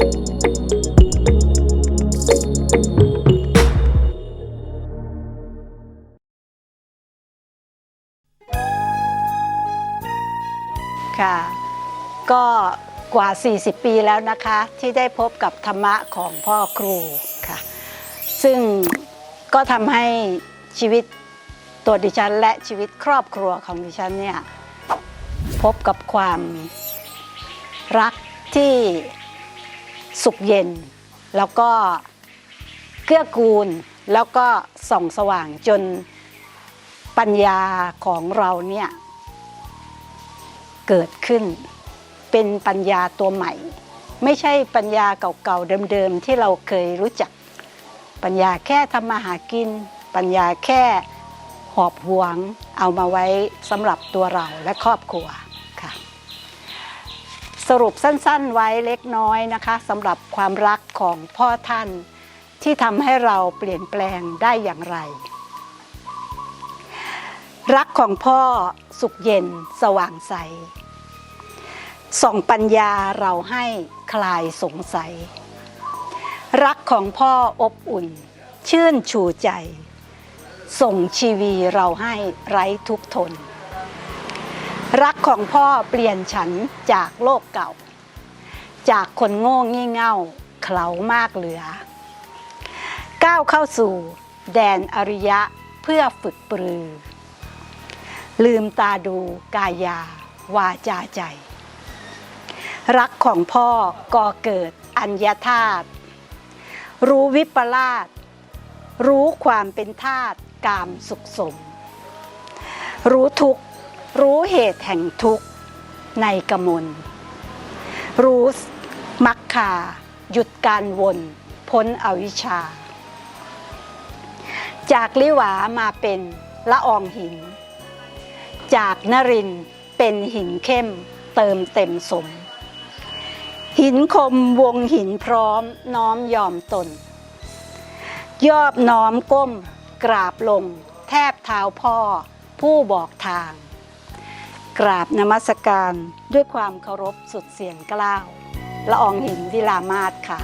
ค่ะก็กว่า 40 ปีแล้วนะคะ ที่ได้พบกับธรรมะของพ่อครูค่ะ ซึ่งก็ทำให้ชีวิตตัวดิฉัน และชีวิตครอบครัวของดิฉันเนี่ยพบกับความรักที่ สุขเย็น แล้วก็เกื้อกูล แล้วก็ส่องสว่างจนปัญญาของเราเนี่ยเกิดขึ้น เป็นปัญญาตัวใหม่ ไม่ใช่ปัญญาเก่าๆเดิมๆที่เราเคยรู้จัก ปัญญาแค่ทำมาหากิน ปัญญาแค่หอบหวงเอามาไว้สำหรับตัวเราและครอบครัว สรุปสั้นๆไว้เล็กน้อยนะคะสำหรับความรักของพ่อท่าน ที่ทำให้เราเปลี่ยนแปลงได้อย่างไร รักของพ่อสุขเย็นสว่างใสส่องปัญญาเราให้คลายสงสัย รักของพ่ออบอุ่น ชื่นชูใจ ส่งชีวีเราให้ไร้ทุกทน รักของพ่อเปลี่ยนฉันจากโลกเก่า จากคนโง่งี่เง่าเขลามากเหลือ ก้าวเข้าสู่แดนอริยะเพื่อฝึกปรือ ลืมตาดูกายาวาจาใจ รักของพ่อก่อเกิดอัญญาธาตุรู้วิปลาสรู้ความเป็นธาตุกามสุขสม รู้ทุกข รู้เหตุแห่งทุกข์ในกมลรู้มักคาหยุดการวนพ้นอวิชชา จากลิหวามาเป็นละอองหิน จากนรินเป็นหินเข้มเติมเต็มสม หินคมวงหินพร้อมน้อมยอมตน ยอบน้อมก้มกราบลงแทบเท้าพ่อผู้บอกทาง กราบนมัสการด้วยความเคารพสุดเสียงกล้าวละอองหินวิลามาศค่ะ